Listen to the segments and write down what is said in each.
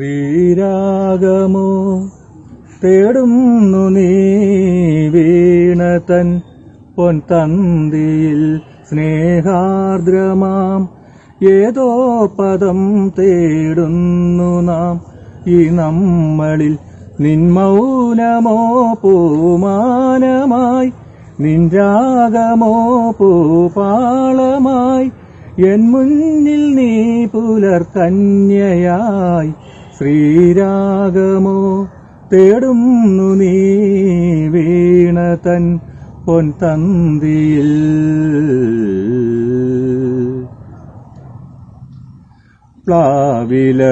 ശ്രീരാഗമോ തേടുന്നു നീ വീണതൻ പൊൻ തന്തിയിൽ സ്നേഹാർദ്രമാം. ഏതോ പദം തേടുന്നു നാം. ഈ നമ്മളിൽ നിൻ മൗനമോ പൂമാനമായി നിൻ രാഗമോ പൂപാളമായി എൻ മുന്നിൽ നീ പുലർ പുലർക്കന്യയായി ശ്രീരാഗമോ തേടുന്നു നീ വീണതൻ പൊൻതന്തിയിൽ പ്ലാവില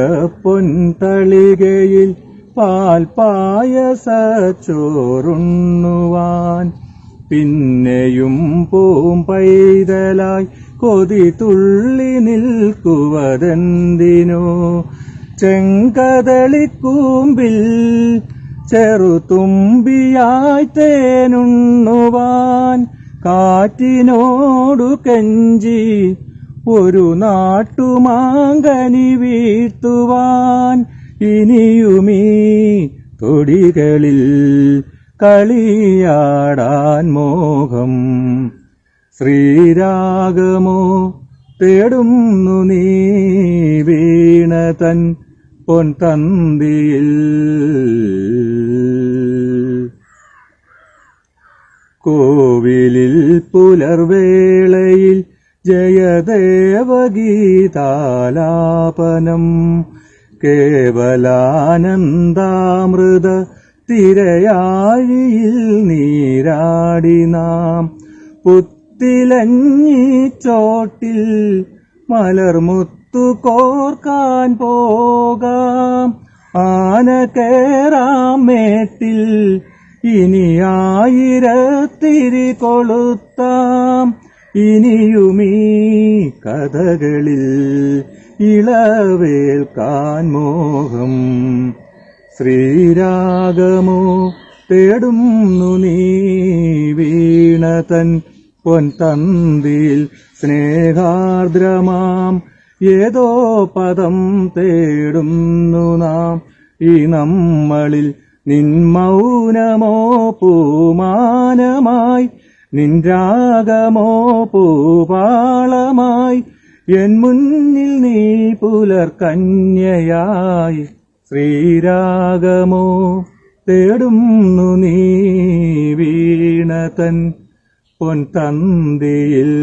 പൊൻതളികയിൽ പാൽ പായസ ചോറുണ്ണുവാൻ പിന്നെയും പൂം പൈതലായി കൊതി തുള്ളി നിൽക്കുവതെന്തിനോ ചെങ്കതളിക്കൂമ്പിൽ ചെറുതുമ്പിയായി തേനുണ്ണുവാൻ കാറ്റിനോടു കെഞ്ചി ഒരു നാട്ടുമാങ്കനി വീഴ്ത്തുവാൻ ഇനിയുമീ തൊടികളിൽ കളിയാടാൻ മോഹം. ശ്രീരാഗമോ തേടുന്നു നീ വീണതൻ പൊൻതന്തിയിൽ കോവിലിൽ പുലർവേളയിൽ ജയദേവഗീതാലാപനം കേവലാനന്ദാമൃത തിരയാഴിയിൽ നീരാടി നാം പുത്തിലഞ്ഞി ചോട്ടിൽ മലർമുത്തു കോർക്കാൻ പോകാം. ആന കേറാം മേട്ടിൽ ഇനി ആയിരത്തിരി കൊളുത്താം. ഇനിയുമീ കഥകളിൽ ഇളവേൽക്കാൻ മോഹം. ശ്രീരാഗമോ തേടുന്നു നീ വീണതൻ പൊൻതന്തിയിൽ സ്നേഹാർദ്രമാം ഏതോ പദം തേടുന്നു നാം. ഈ നമ്മളിൽ നിൻ മൗനമോ പൂമാനമായി നിൻ രാഗമോ പൂപാളമായി എൻ മുന്നിൽ നീ പുലർക്കന്യയായി ശ്രീരാഗമോ തേടുന്നു നീ വീണതൻ പൊൻതന്തിയിൽ.